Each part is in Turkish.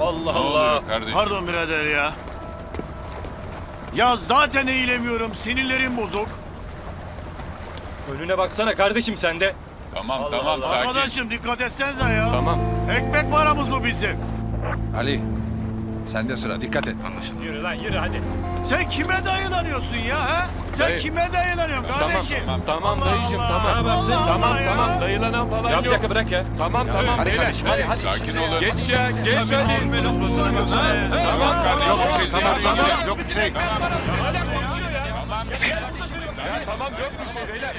Allah oluyor kardeşim? Pardon birader ya. Ya zaten eğilemiyorum. Sinirlerim bozuk. Önüne baksana kardeşim sen de. Tamam Allah tamam Allah. sakin. Arkadaşım dikkat etsenize ya. Tamam. Ekmek paramız bu bizim. Ali, sende sıra dikkat et. Yürü lan yürü hadi. Sen kime dayılanıyorsun ya ha? Sen Dayı- kime dayılanıyorsun Tamam, kardeşim? tamam, Tamam Allah dayıcım Allah. tamam. sen- Allah Tamam Allah ya. tamam dayılanan falan Ya bir yok. dakika bırak ya. Tamam tamam Hadi beyler. kardeşim hadi hadi. Sakin olun. Geç ya geç hadi. Tamam kardeşim. Yok bir şey tamam tamam yok bir şey. Tamam yok bir şey beyler.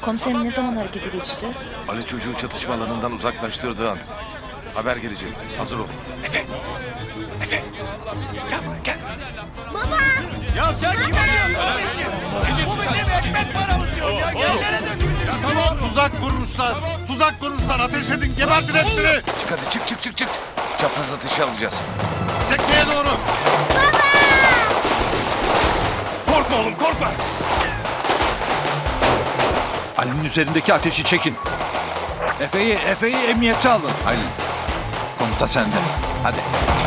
Komiserim ne zaman harekete geçeceğiz? Ali çocuğu çatışma alanından uzaklaştırdığı an. Haber gelecek. Hazır ol. Ya sen kime diyorsun kardeşim? Bu bizim ekmek paramız diyor ya. Tamam tuzak kurmuşlar. Tuzak kurmuşlar. Ateş edin gebertin hepsini. Çık hadi çık çık çık çık. Çapraz atışı alacağız. Tekneye doğru. Korkma oğlum korkma. Ali'nin üzerindeki ateşi çekin. Efe'yi, Efe'yi emniyete alın. Halil, komuta sende. Hadi.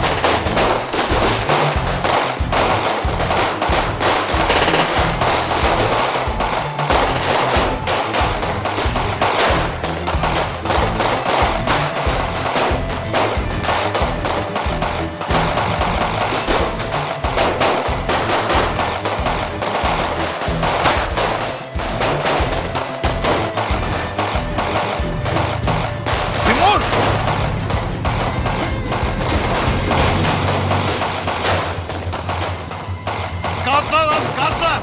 Gazla lan gazla!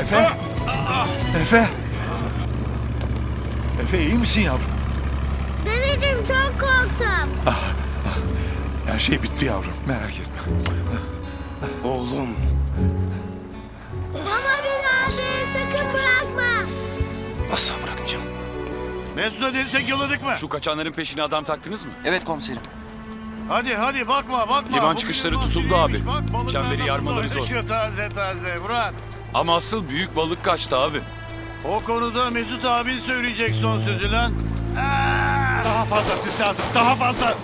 Efe? Efe? Efe iyi misin yavrum? Dedeciğim çok korktum. Her şey bitti yavrum merak etme. Oğlum. Baba beni sakın bırakma. Asla bırakmayacağım. Mesut'a destek yolladık mı? Şu kaçanların peşine adam taktınız mı? Evet komiserim. Hadi hadi bakma bakma. Liman çıkışları tutuldu abi. Bak, balıklar Çemberi nasıl yarmaları zor. dolaşıyor Taze taze Murat. Ama asıl büyük balık kaçtı abi. O konuda Mesut abin söyleyecek son sözü lan. Aa! Daha fazla sis lazım daha fazla.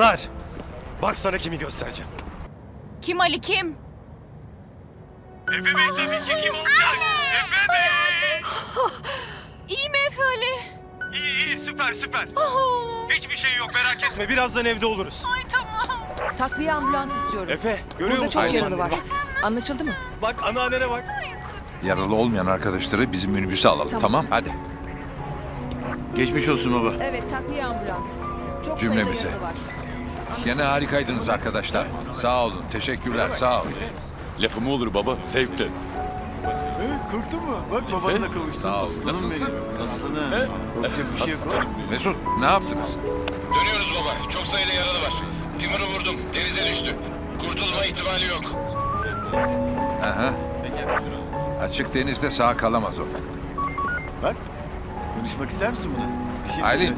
Pınar! Bak sana kimi göstereceğim. Kim Ali kim? Efe Bey tabii ki kim olacak? Efe Bey! İyi mi Efe Ali? İyi iyi süper süper. Hiçbir şey yok merak etme birazdan evde oluruz. Ay tamam. Takviye ambulans istiyorum. Efe görüyor Burada musun? çok yaralı var. Bak, Anlaşıldı mı? bak anneannene bak. Yaralı olmayan arkadaşları bizim minibüse alalım tamam, hadi. Geçmiş olsun baba. Evet takviye ambulans. Çok Cümlemize. sayıda yaralı var. Gene harikaydınız arkadaşlar. Sağ olun teşekkürler sağ olun. Lafı olur baba zevkle. Korktun mu? Bak babanı da kavuştun. Sağ ol. Aslanım Nasılsın? benim. Aslanım. Korkacak bir şey yok. Aslanım benim. Mesut ne yaptınız? Dönüyoruz baba. Çok sayıda yaralı var. Timur'u vurdum. Denize düştü. Kurtulma ihtimali yok. Aha. Açık denizde sağ kalamaz o. Bak. Konuşmak ister misin buna? Bir şey Aylin.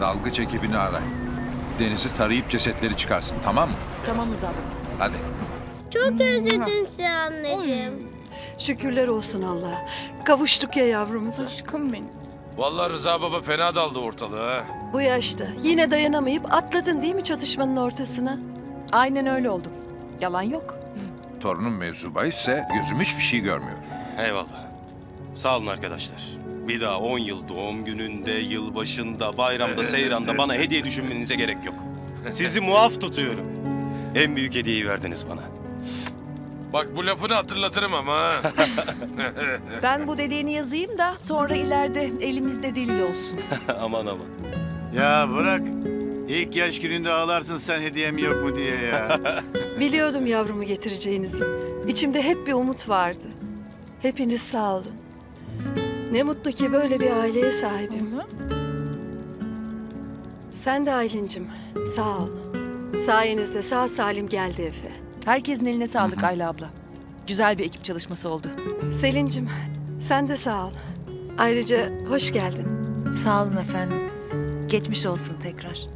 Dalgıç ekibini ara. Denizi tarayıp cesetleri çıkarsın tamam mı? Tamamız abi. Hadi. Çok özledim seni anneciğim. Şükürler olsun Allah. Kavuştuk ya yavrumuza. Aşkım benim. Vallahi Rıza baba fena daldı ortalığa. Bu yaşta yine dayanamayıp atladın değil mi çatışmanın ortasına? Aynen öyle oldu. Yalan yok. Torunum mevzu bahisse gözüm hiçbir şey görmüyor. Eyvallah. Sağ olun arkadaşlar. Bir daha 10 yıl doğum gününde, yılbaşında, bayramda, seyranda bana hediye düşünmenize gerek yok. Sizi muaf tutuyorum. En büyük hediyeyi verdiniz bana. Bak bu lafını hatırlatırım ama. ha. Ben bu dediğini yazayım da sonra ileride elimizde delil olsun. aman aman. Ya bırak. İlk yaş gününde ağlarsın sen hediyem yok mu diye ya. Biliyordum yavrumu getireceğinizi. İçimde hep bir umut vardı. Hepiniz sağ olun. Ne mutlu ki böyle bir aileye sahibim. Sen de Aylin'cim sağ ol. Sayenizde sağ salim geldi Efe. Herkesin eline sağlık Ayla abla. Güzel bir ekip çalışması oldu. Selin'cim sen de sağ ol. Ayrıca hoş geldin. Sağ olun efendim. Geçmiş olsun tekrar.